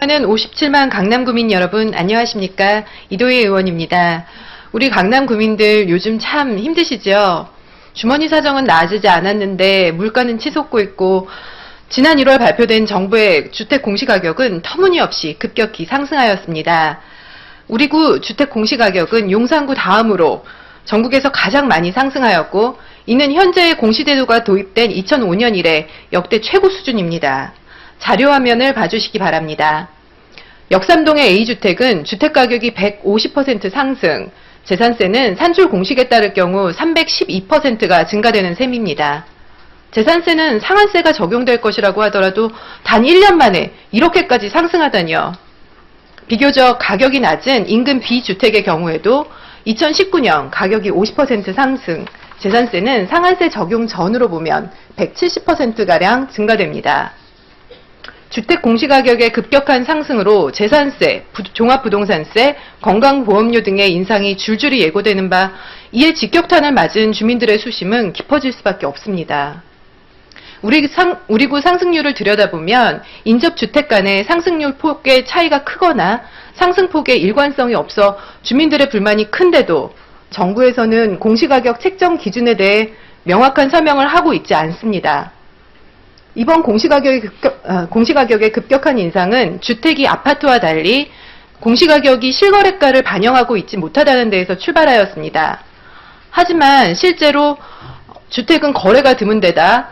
존경하는 57만 강남 구민 여러분 안녕하십니까 이도희 의원입니다. 우리 강남 구민들 요즘 참 힘드시죠? 주머니 사정은 나아지지 않았는데 물가는 치솟고 있고 지난 1월 발표된 정부의 주택 공시가격은 터무니없이 급격히 상승하였습니다. 우리 구 주택 공시가격은 용산구 다음으로 전국에서 가장 많이 상승하였고 이는 현재의 공시제도가 도입된 2005년 이래 역대 최고 수준입니다. 자료화면을 봐주시기 바랍니다. 역삼동의 A주택은 주택가격이 150% 상승, 재산세는 산출 공식에 따를 경우 312%가 증가되는 셈입니다. 재산세는 상한세가 적용될 것이라고 하더라도 단 1년 만에 이렇게까지 상승하다니요. 비교적 가격이 낮은 인근 B주택의 경우에도 2019년 가격이 50% 상승, 재산세는 상한세 적용 전으로 보면 170%가량 증가됩니다. 주택 공시가격의 급격한 상승으로 재산세, 부- 종합부동산세, 건강보험료 등의 인상이 줄줄이 예고되는 바 이에 직격탄을 맞은 주민들의 수심은 깊어질 수밖에 없습니다. 우리 상, 우리 구 상승률을 들여다보면 인접 주택 간의 상승률 폭의 차이가 크거나 상승폭의 일관성이 없어 주민들의 불만이 큰데도 정부에서는 공시가격 책정 기준에 대해 명확한 설명을 하고 있지 않습니다. 이번 공시가격의, 급격, 어, 공시가격의 급격한 인상은 주택이 아파트와 달리 공시가격이 실거래가를 반영하고 있지 못하다는 데에서 출발하였습니다. 하지만 실제로 주택은 거래가 드문 데다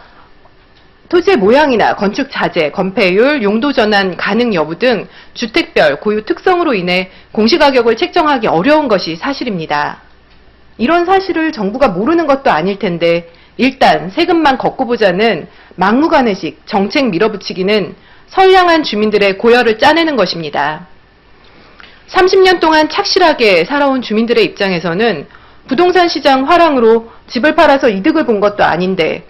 토지의 모양이나 건축 자재, 건폐율, 용도 전환 가능 여부 등 주택별 고유 특성으로 인해 공시가격을 책정하기 어려운 것이 사실입니다. 이런 사실을 정부가 모르는 것도 아닐 텐데 일단 세금만 걷고 보자는 막무가내식 정책 밀어붙이기는 선량한 주민들의 고열을 짜내는 것입니다. 30년 동안 착실하게 살아온 주민들의 입장에서는 부동산 시장 화랑으로 집을 팔아서 이득을 본 것도 아닌데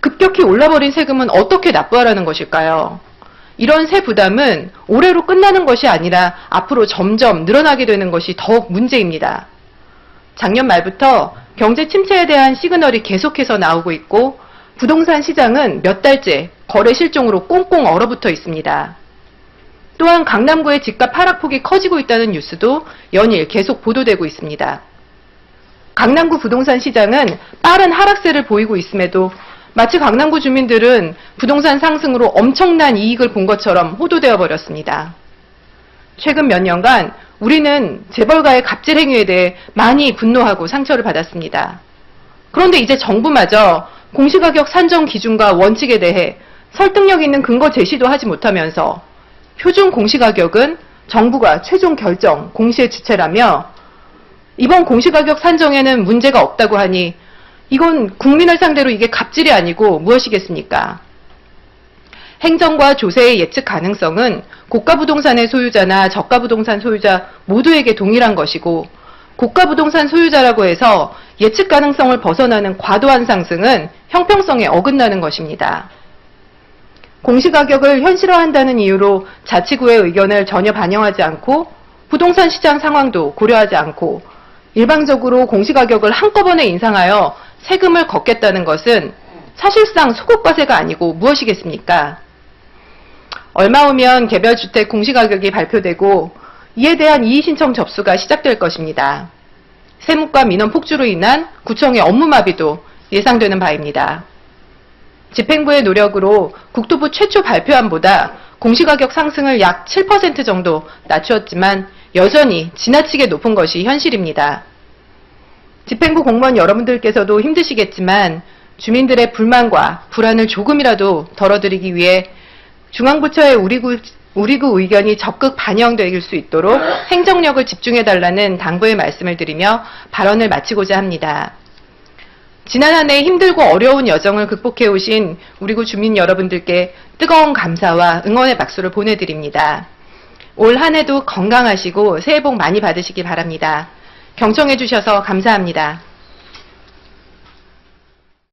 급격히 올라버린 세금은 어떻게 납부하라는 것일까요? 이런 세 부담은 올해로 끝나는 것이 아니라 앞으로 점점 늘어나게 되는 것이 더욱 문제입니다. 작년 말부터 경제 침체에 대한 시그널이 계속해서 나오고 있고 부동산 시장은 몇 달째 거래 실종으로 꽁꽁 얼어붙어 있습니다. 또한 강남구의 집값 하락폭이 커지고 있다는 뉴스도 연일 계속 보도되고 있습니다. 강남구 부동산 시장은 빠른 하락세를 보이고 있음에도 마치 강남구 주민들은 부동산 상승으로 엄청난 이익을 본 것처럼 호도되어 버렸습니다. 최근 몇 년간 우리는 재벌가의 갑질 행위에 대해 많이 분노하고 상처를 받았습니다. 그런데 이제 정부마저 공시가격 산정 기준과 원칙에 대해 설득력 있는 근거 제시도 하지 못하면서 표준 공시가격은 정부가 최종 결정, 공시의 주체라며 이번 공시가격 산정에는 문제가 없다고 하니 이건 국민을 상대로 이게 갑질이 아니고 무엇이겠습니까? 행정과 조세의 예측 가능성은 고가 부동산의 소유자나 저가 부동산 소유자 모두에게 동일한 것이고 고가 부동산 소유자라고 해서 예측 가능성을 벗어나는 과도한 상승은 형평성에 어긋나는 것입니다. 공시가격을 현실화한다는 이유로 자치구의 의견을 전혀 반영하지 않고 부동산 시장 상황도 고려하지 않고 일방적으로 공시가격을 한꺼번에 인상하여 세금을 걷겠다는 것은 사실상 소급과세가 아니고 무엇이겠습니까? 얼마 후면 개별 주택 공시가격이 발표되고 이에 대한 이의신청 접수가 시작될 것입니다. 세무과 민원 폭주로 인한 구청의 업무마비도 예상되는 바입니다. 집행부의 노력으로 국토부 최초 발표안보다 공시가격 상승을 약 7% 정도 낮추었지만 여전히 지나치게 높은 것이 현실입니다. 집행부 공무원 여러분들께서도 힘드시겠지만 주민들의 불만과 불안을 조금이라도 덜어드리기 위해 중앙부처의 우리구, 우리구 의견이 적극 반영될 수 있도록 행정력을 집중해달라는 당부의 말씀을 드리며 발언을 마치고자 합니다. 지난 한 해 힘들고 어려운 여정을 극복해 오신 우리 구 주민 여러분들께 뜨거운 감사와 응원의 박수를 보내드립니다. 올 한 해도 건강하시고 새해 복 많이 받으시기 바랍니다. 경청해 주셔서 감사합니다.